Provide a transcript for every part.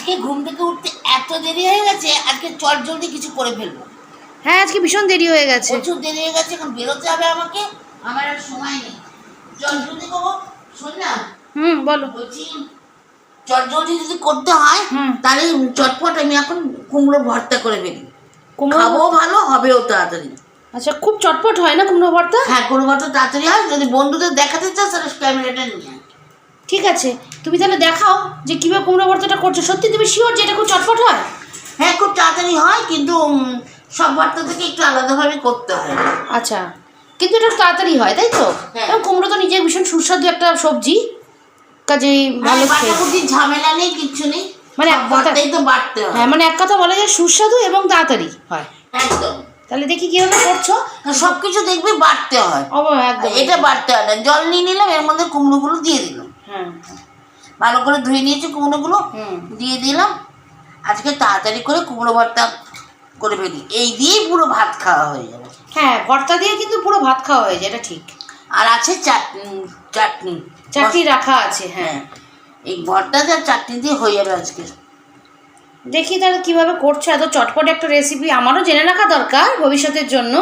আজকে ঘুম থেকে উঠতে এত দেরি হয়ে গেছে আজকে চট জলদি কিছু করে ফেলব। হ্যাঁ আজকে ভীষণ দেরি হয়ে গেছে। প্রচুর দেরি হয়ে গেছে এখন বেরোতে হবে আমাকে। আমার আর সময় নেই। চট জলদি করব। শোন না হুম বলো। বলছি চট জলদি যদি করতে হয় হুম। তাহলে চটপট আমি এখন কুমড়ো ভর্তা করে ফেলি। কুমড়ো খাব ভালো হবেও তাড়াতাড়ি। আচ্ছা খুব চটপট হয় না কুমড়ো ভর্তা? হ্যাঁ কুমড়ো ভর্তা তাড়াতাড়ি হয় যদি বন্ধুদের দেখাতে চাস তাহলে ক্যামেরাটা নিয়ে আয়। ঠিক আছে তুমি তাহলে দেখাও যে কীভাবে কুমড়ো ভর্তাটা করছ। সত্যি তুমি শিওর যে এটা খুব চটপট হয়? হ্যাঁ খুব তাড়াতাড়ি হয় কিন্তু সব ভর্তা থেকে একটু আলাদাভাবে করতে হয়। আচ্ছা কিন্তু এটা তাড়াতাড়ি হয় তাই তো? হ্যাঁ। এবং কুমড়ো তো নিজে ভীষণ সুস্বাদু একটা সবজি কাজেই ভালো বাটাকুটির ঝামেলা নেই কিচ্ছু নেই। মানে এক কথা- ভর্তাই তো বাড়তে হয়। হ্যাঁ মানে এক কথা বলা যায় সুস্বাদু এবং তাড়াতাড়ি হয়। একদম। তাহলে দেখি কীভাবে করছ। সব কিছু দেখবি বাড়তে হয়। একদম। এটা বাড়তে হয় না। জল নিয়ে নিলাম এর মধ্যে কুমড়োগুলো দিয়ে দিলাম। হ্যাঁ ভালো করে ধুয়ে নিয়েছি কুমড়োগুলো। হুম। দিয়ে দিলাম। আজকে তাড়াতাড়ি করে কুমড়ো ভর্তা করে ফেলি। এই দিয়েই পুরো ভাত খাওয়া হয়ে যাবে। হ্যাঁ ভর্তা দিয়ে কিন্তু পুরো ভাত খাওয়া হয়ে যায় এটা ঠিক। আর আছে চাটনি চাটনি। চাটনি রাখা আছে হ্যাঁ। হ্যাঁ। এই ভর্তাটা চাটনি দিয়ে হয়ে যাবে আজকে। দেখি তাহলে কীভাবে করছ এত চটপট একটা রেসিপি আমারও জেনে রাখা দরকার ভবিষ্যতের জন্য।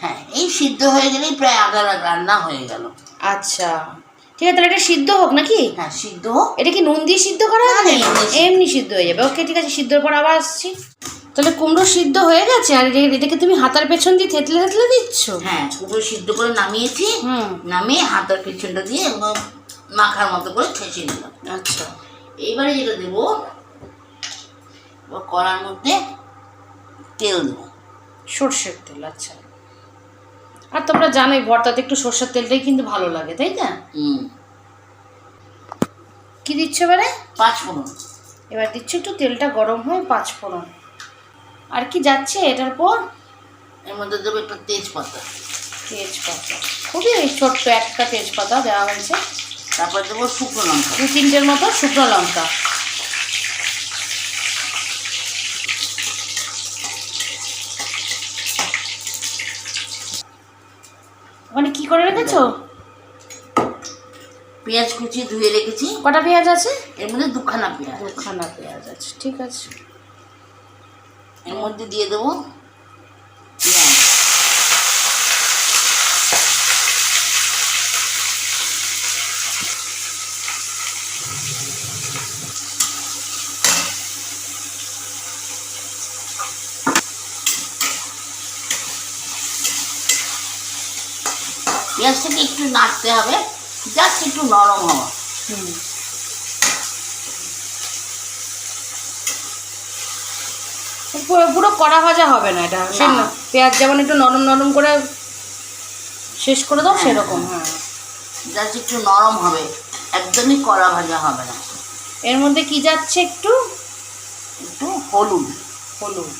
হ্যাঁ এই সিদ্ধ হয়ে গেলেই প্রায় আধা রান্না হয়ে গেল। আচ্ছা। ঠিক আছে তাহলে এটা সিদ্ধ হোক নাকি? হ্যাঁ সিদ্ধ এটা কি নুন দিয়ে সিদ্ধ করা হবে এমনি সিদ্ধ। হয়ে যাবে। ওকে ঠিক আছে সিদ্ধর পর আবার আসছি। তাহলে কুমড়ো সিদ্ধ হয়ে গেছে? আর এটাকে তুমি হাতার পেছন দিয়ে থেতলে থেতলে দিচ্ছ? হ্যাঁ কুমড়ো সিদ্ধ করে নামিয়েছি। হুম। নামিয়ে হাতার পেছনটা দিয়ে মাখার মতো করে ঠেসে নিলাম। আচ্ছা। এইবারে যেটা দেবো কড়ার মধ্যে তেল দেবো। সর্ষের তেল আচ্ছা। আর তোমরা জানোই ভর্তাতে একটু সর্ষের তেলটাই কিন্তু ভালো লাগে তাই না? কি দিচ্ছ এবারে? পাঁচ ফোড়ন। এবার দিচ্ছ একটু তেলটা গরম হয় পাঁচ ফোড়ন। আর কি যাচ্ছে এটার পর? এর মধ্যে দেবো একটা তেজপাতা। তেজপাতা। খুবই ওই ছোট্ট একটা তেজপাতা দেওয়া হয়েছে। তারপর দেবো শুকনো লঙ্কা। দু তিনটের মতো শুকনো লঙ্কা। ওখানে কি করে রেখেছো? পেঁয়াজ কুচি ধুয়ে রেখেছি। কটা পেঁয়াজ আছে? এর মধ্যে দুখানা পেঁয়াজ দুখানা পেঁয়াজ আছে ঠিক আছে। এর মধ্যে দিয়ে দেবো পেঁয়াজ পেঁয়াজটাকে একটু নাড়তে হবে জাস্ট একটু নরম হওয়া। হুম। পুরো পুরো কড়া ভাজা হবে না এটা। পেঁয়াজ যেমন একটু নরম নরম করে শেষ করে দাও হ্যাঁ। সেরকম হ্যাঁ। জাস্ট একটু নরম হবে একদমই কড়া ভাজা হবে না। এর মধ্যে কি যাচ্ছে একটু? একটু হলুদ। হলুদ।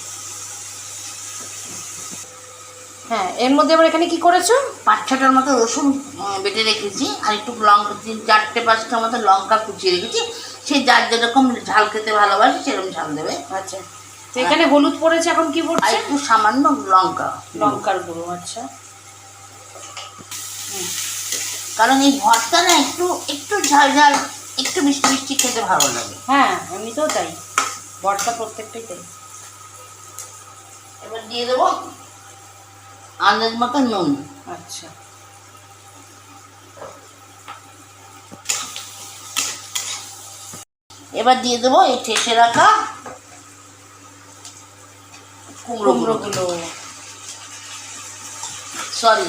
হ্যাঁ এর মধ্যে এবার এখানে কি করেছ? পাঁচ ছটার মতো রসুন বেটে রেখেছি আর একটু লঙ্কা চারটে পাঁচটার মতো লঙ্কা কুচিয়ে রেখেছি। সে যার যেরকম ঝাল খেতে ভালোবাসে সেরকম ঝাল দেবে। আচ্ছা। তো এখানে হলুদ পড়েছে এখন কি আর পড়ছে? একটু সামান্য লঙ্কা। লঙ্কার গুঁড়ো আচ্ছা। কারণ এই ভর্তা না একটু একটু ঝাল ঝাল একটু মিষ্টি মিষ্টি খেতে ভালো লাগে। হ্যাঁ এমনিতেও তাই। ভর্তা প্রত্যেকটাই তাই। এবার দিয়ে দেবো। আন্দাজ মতো নুন আচ্ছা। এবার দিয়ে দেবো এই ঠেসে রাখা কুমড়োগুলো। কুমড়োগুলো। সরি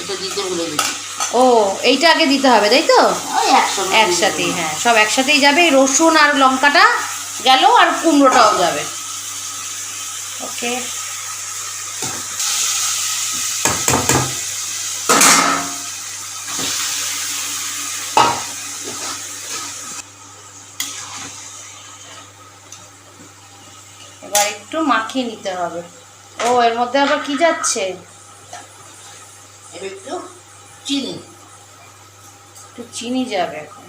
এটা দিতে ভুলে গেছি। ও এইটা আগে দিতে হবে তাই তো? একসাথেই হ্যাঁ সব একসাথেই যাবে। রসুন আর লঙ্কাটা গেল আর কুমড়োটাও যাবে। ওকে। এবার একটু মাখিয়ে নিতে হবে। ও এর মধ্যে আবার কি যাচ্ছে? এবার একটু চিনি। একটু চিনি যাবে এখন।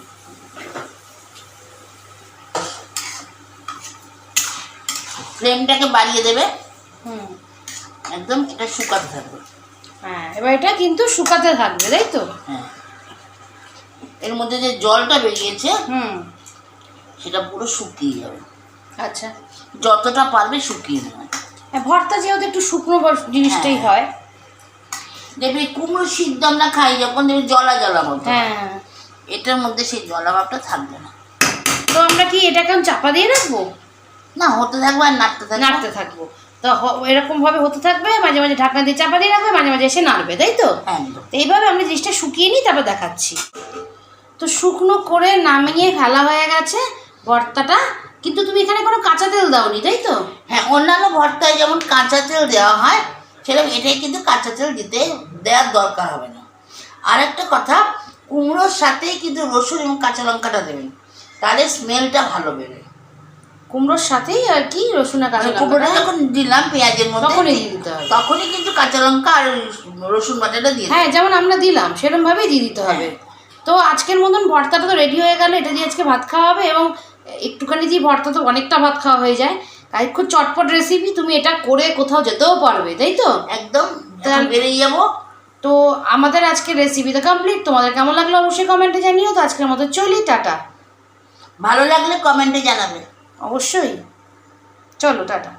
ফ্লেমটাকে বাড়িয়ে দেবে। হুম। একদম এটা শুকাতে থাকবে। হ্যাঁ এবার এটা কিন্তু শুকাতে থাকবে তাই তো? হ্যাঁ। এর মধ্যে যে জলটা বেরিয়েছে হুম। সেটা পুরো শুকিয়ে যাবে। আচ্ছা যতটা পারবে শুকিয়ে নেবে। হ্যাঁ ভর্তা যেহেতু একটু শুকনো জিনিসটাই হ্যাঁ। হয়। দেখবি কুমড়ো সিদ্ধ আমরা খাই যখন দেখবি জলা জলা মতো। হ্যাঁ। এটার মধ্যে সেই জলা ভাবটা থাকবে না। তো আমরা কি এটাকে আমি চাপা দিয়ে রাখব? না হতে থাকবে আর নাড়তে থাকবে। নাড়তে থাকব। তো হ- এরকম হতে থাকবে মাঝে মাঝে ঢাকনা দিয়ে চাপা দিয়ে রাখবে মাঝে মাঝে এসে নাড়বে তাই তো? তো এইভাবে আমরা জিনিসটা শুকিয়ে নিই তারপর দেখাচ্ছি। তো শুকনো করে নামিয়ে ফেলা হয়ে গেছে ভর্তাটা। কিন্তু তুমি এখানে কোনো কাঁচা তেল দাওনি তাই তো? হ্যাঁ অন্যান্য ভর্তায় যেমন কাঁচা তেল দেওয়া হয় সেরকম এটাই কিন্তু কাঁচা তেল দিতে দেওয়ার দরকার হবে না। আর একটা কথা কুমড়োর সাথেই কিন্তু রসুন এবং কাঁচা লঙ্কাটা দেবেন তাহলে স্মেলটা ভালো বেরোয়। কুমড়োর সাথেই আর কি রসুন আর কাঁচা কুমড়োটা যখন দিলাম পেঁয়াজের মধ্যে তখনই দিতে হবে। তখনই কিন্তু কাঁচা লঙ্কা আর রসুন বাটাটা দিয়ে হ্যাঁ যেমন আমরা দিলাম সেরকম ভাবেই দিয়ে দিতে হবে। তো আজকের মতন ভর্তাটা তো রেডি হয়ে গেল এটা দিয়ে আজকে ভাত খাওয়া হবে এবং একটুখানি যে ভর্তা তো অনেকটা ভাত খাওয়া হয়ে যায়। তাই খুব চটপট রেসিপি তুমি এটা করে কোথাও যেতেও পারবে তাই তো? একদম বেরিয়ে যাব। তো আমাদের আজকের রেসিপি তো কমপ্লিট তোমাদের কেমন লাগল অবশ্যই কমেন্টে জানিও। তো আজকের মতো চলি টাটা। ভালো লাগলে কমেন্টে জানাবে। অবশ্যই। চলো টাটা।